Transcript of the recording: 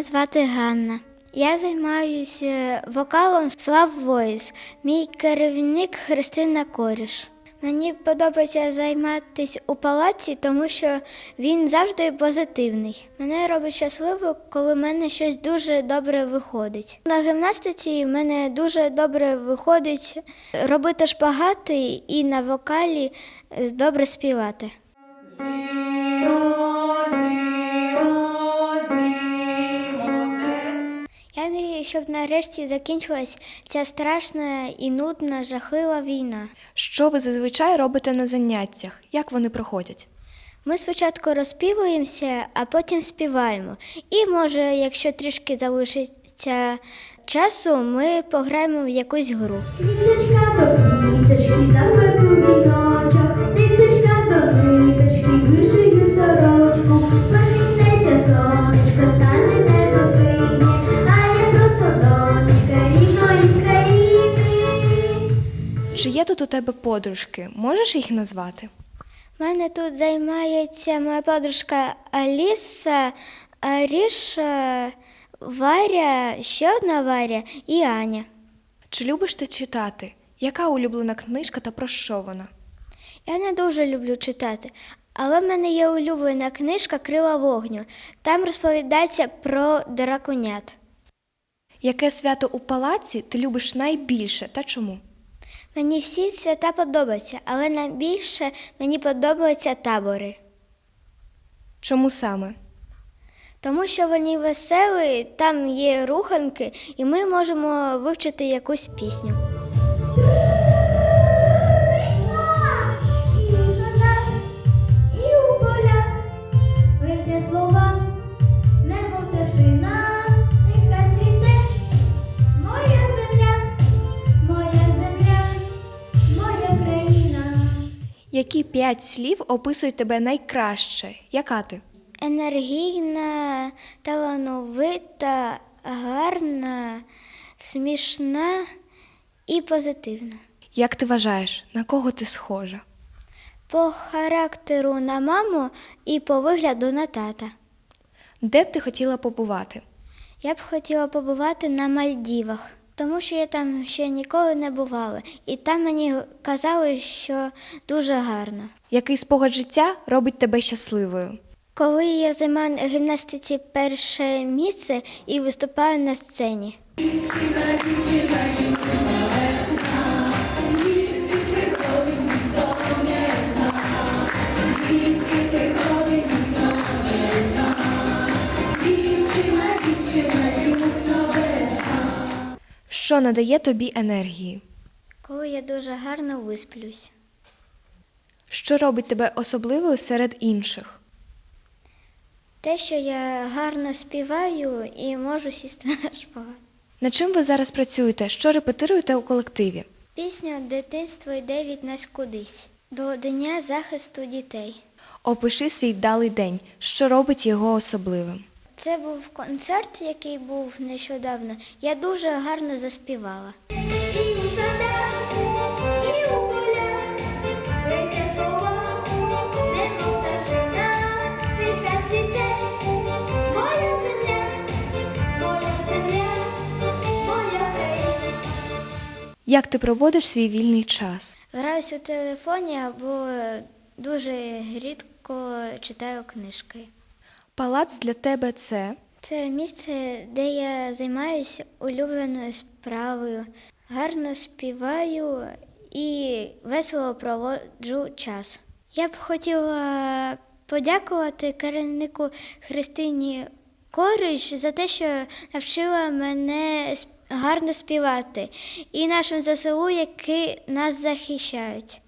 Мене звати Ганна. Я займаюся вокалом Slав Voice. Мій керівник Христина Коріш. Мені подобається займатися у палаці, тому що він завжди позитивний. Мене робить щасливо, коли в мене щось дуже добре виходить. На гімнастиці в мене дуже добре виходить робити шпагати і на вокалі добре співати. Мрію, щоб нарешті закінчилась ця страшна і нудна, жахлива війна. Що ви зазвичай робите на заняттях? Як вони проходять? Ми спочатку розпівуємося, а потім співаємо. І може, якщо трішки залишиться часу, ми пограємо в якусь гру. Чи є тут у тебе подружки? Можеш їх назвати? У мене тут займається моя подружка Аліса, Аріша, Варя, ще одна Варя і Аня. Чи любиш ти читати? Яка улюблена книжка та про що вона? Я не дуже люблю читати, але в мене є улюблена книжка Крила вогню. Там розповідається про драконят. Яке свято у палаці ти любиш найбільше та чому? Мені всі свята подобаються, але найбільше мені подобаються табори, Чому саме? тому що вони веселі, там є руханки, і ми можемо вивчити якусь пісню. Які п'ять слів описують тебе найкраще? Яка ти? Енергійна, талановита, гарна, смішна і позитивна. Як ти вважаєш, на кого ти схожа? По характеру на маму і по вигляду на тата. Де б ти хотіла побувати? Я б хотіла побувати на Мальдівах, тому що я там ще ніколи не бувала, і там мені казали, що дуже гарно. Який спогад життя робить тебе щасливою? Коли я займаю на гімнастиці перше місце і виступаю на сцені. Що надає тобі енергії? Коли я дуже гарно висплюсь. Що робить тебе особливою серед інших? Те, що я гарно співаю і можу сісти на шпагат. Над чим ви зараз працюєте? Що репетируєте у колективі? Пісня Дитинство йде від нас кудись до Дня захисту дітей. Опиши свій вдалий день, що робить його особливим. Це був концерт, який був нещодавно. Я дуже гарно заспівала. Як ти проводиш свій вільний час? Граюсь у телефоні або дуже рідко читаю книжки. Палац для тебе це Це місце, де я займаюся улюбленою справою, гарно співаю і весело проводжу час. Я б хотіла подякувати керівнику Христині Корич за те, що навчила мене гарно співати, і нашим ЗСУ, які нас захищають.